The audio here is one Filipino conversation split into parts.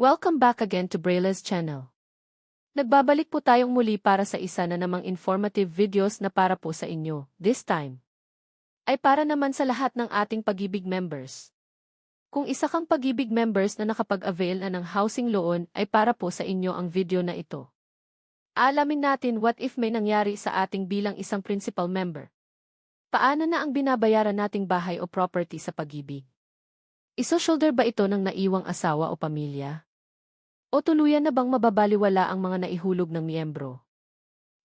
Welcome back again to Brayla's channel. Nagbabalik po tayong muli para sa isa na namang informative videos na para po sa inyo, this time. Ay para naman sa lahat ng ating pag-ibig members. Kung isa kang pag-ibig members na nakapag-avail na ng housing loan ay para po sa inyo ang video na ito. Alamin natin what if may nangyari sa ating bilang isang principal member. Paano na ang binabayaran nating bahay o property sa pag-ibig? Iso-shoulder ba ito ng naiwang asawa o pamilya? O tuluyan na bang mababaliwala ang mga naihulog ng miyembro?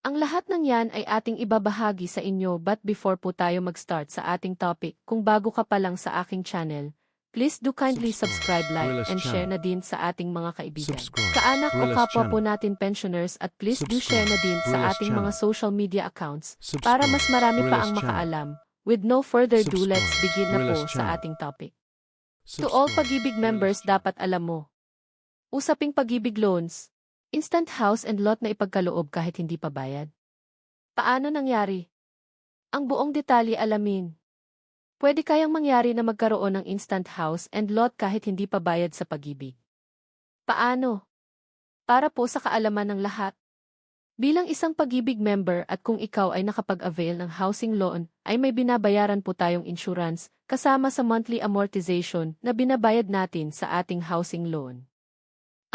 Ang lahat ng yan ay ating ibabahagi sa inyo but before po tayo mag-start sa ating topic, kung bago ka pa lang sa aking channel, please do kindly subscribe, like, and share na din sa ating mga kaibigan. Kaanak o kapwa po natin pensioners at please do share na din sa ating mga social media accounts para mas marami pa ang makaalam. With no further ado, let's begin na po sa ating topic. To all pag-ibig members dapat alam mo. Usaping pag-ibig loans, instant house and lot na ipagkaloob kahit hindi pa bayad. Paano nangyari? Ang buong detalye alamin. Pwede kayang mangyari na magkaroon ng instant house and lot kahit hindi pa bayad sa pag-ibig. Paano? Para po sa kaalaman ng lahat. Bilang isang pag-ibig member at kung ikaw ay nakapag-avail ng housing loan, ay may binabayaran po tayong insurance kasama sa monthly amortization na binabayad natin sa ating housing loan.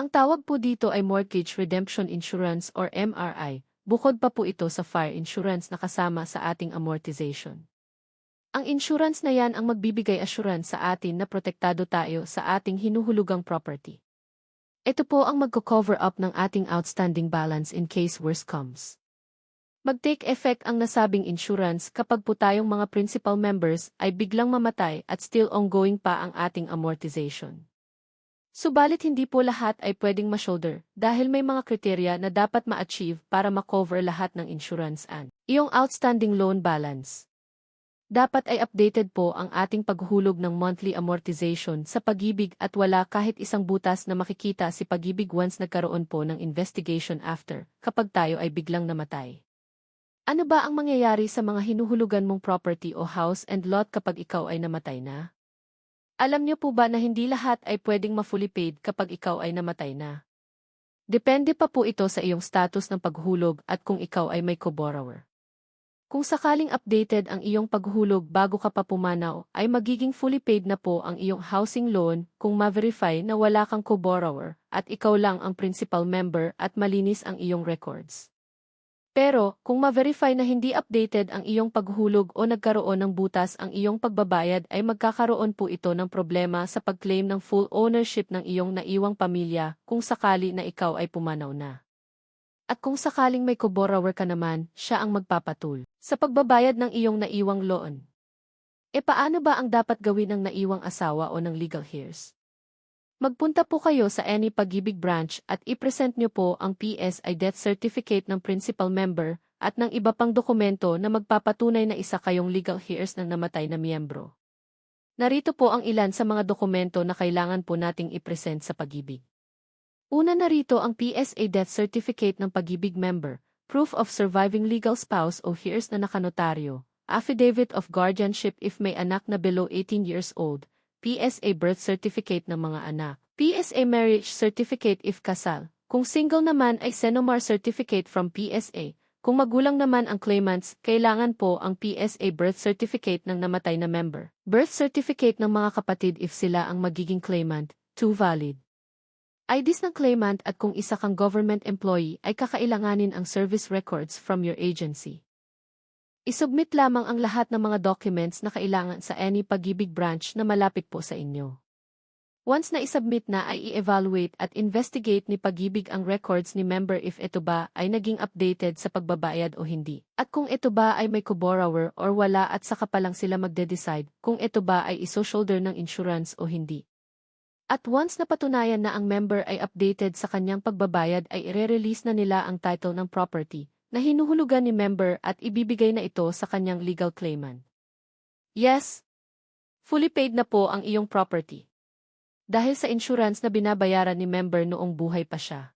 Ang tawag po dito ay Mortgage Redemption Insurance or MRI, bukod pa po ito sa fire insurance na kasama sa ating amortization. Ang insurance na yan ang magbibigay assurance sa atin na protektado tayo sa ating hinuhulugang property. Ito po ang magko-cover up ng ating outstanding balance in case worst comes. Mag-take effect ang nasabing insurance kapag po tayong mga principal members ay biglang mamatay at still ongoing pa ang ating amortization. Subalit hindi po lahat ay pwedeng ma-shoulder dahil may mga kriteria na dapat ma-achieve para ma-cover lahat ng insurance and iyong outstanding loan balance. Dapat ay updated po ang ating paghulog ng monthly amortization sa pag-ibig at wala kahit isang butas na makikita si pag-ibig once nagkaroon po ng investigation after kapag tayo ay biglang namatay. Ano ba ang mangyayari sa mga hinuhulugan mong property o house and lot kapag ikaw ay namatay na? Alam niyo po ba na hindi lahat ay pwedeng ma-fully paid kapag ikaw ay namatay na? Depende pa po ito sa iyong status ng paghulog at kung ikaw ay may co-borrower. Kung sakaling updated ang iyong paghulog bago ka pa pumanaw, ay magiging fully paid na po ang iyong housing loan kung ma-verify na wala kang co-borrower at ikaw lang ang principal member at malinis ang iyong records. Pero, kung ma-verify na hindi updated ang iyong paghulog o nagkaroon ng butas ang iyong pagbabayad ay magkakaroon po ito ng problema sa pag-claim ng full ownership ng iyong naiwang pamilya kung sakali na ikaw ay pumanaw na. At kung sakaling may co-borrower ka naman, siya ang magpapatul sa pagbabayad ng iyong naiwang loan. E paano ba ang dapat gawin ng naiwang asawa o ng legal heirs? Magpunta po kayo sa any pag-ibig branch at i-present nyo po ang PSI death certificate ng principal member at ng iba pang dokumento na magpapatunay na isa kayong legal heirs ng namatay na miyembro. Narito po ang ilan sa mga dokumento na kailangan po nating i-present sa pag-ibig. Una na rito ang PSA death certificate ng pag-ibig member, proof of surviving legal spouse o heirs na nakanotaryo, affidavit of guardianship if may anak na below 18 years old, PSA birth certificate ng mga anak, PSA marriage certificate if kasal, kung single naman ay Senomar certificate from PSA, kung magulang naman ang claimants, kailangan po ang PSA birth certificate ng namatay na member, birth certificate ng mga kapatid if sila ang magiging claimant, two valid. IDs ng claimant at kung isa kang government employee ay kakailanganin ang service records from your agency. Isubmit lamang ang lahat ng mga documents na kailangan sa any pag-ibig branch na malapit po sa inyo. Once na isubmit na ay i-evaluate at investigate ni pag-ibig ang records ni member if ito ba ay naging updated sa pagbabayad o hindi. At kung ito ba ay may co-borrower or wala at saka pa lang sila magde-decide kung ito ba ay iso-shoulder ng insurance o hindi. At once napatunayan na ang member ay updated sa kanyang pagbabayad ay ire-release na nila ang title ng property na hinuhulugan ni member at ibibigay na ito sa kanyang legal claimant. Yes, fully paid na po ang iyong property. Dahil sa insurance na binabayaran ni member noong buhay pa siya.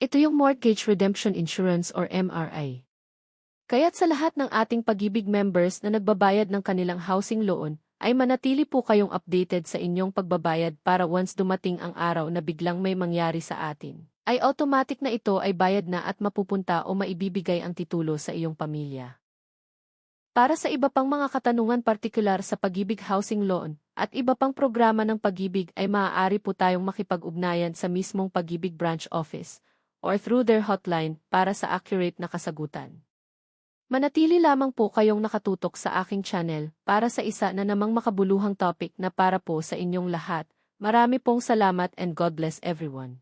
Ito yung Mortgage Redemption Insurance or MRI. Kaya't sa lahat ng ating pag-ibig members na nagbabayad ng kanilang housing loan, ay manatili po kayong updated sa inyong pagbabayad para once dumating ang araw na biglang may mangyari sa atin, ay automatic na ito ay bayad na at mapupunta o maibibigay ang titulo sa iyong pamilya. Para sa iba pang mga katanungan partikular sa Pag-ibig Housing Loan at iba pang programa ng pag-ibig ay maaari po tayong makipag-ugnayan sa mismong Pag-ibig Branch Office or through their hotline para sa accurate na kasagutan. Manatili lamang po kayong nakatutok sa aking channel para sa isa na namang makabuluhang topic na para po sa inyong lahat. Marami pong salamat and God bless everyone.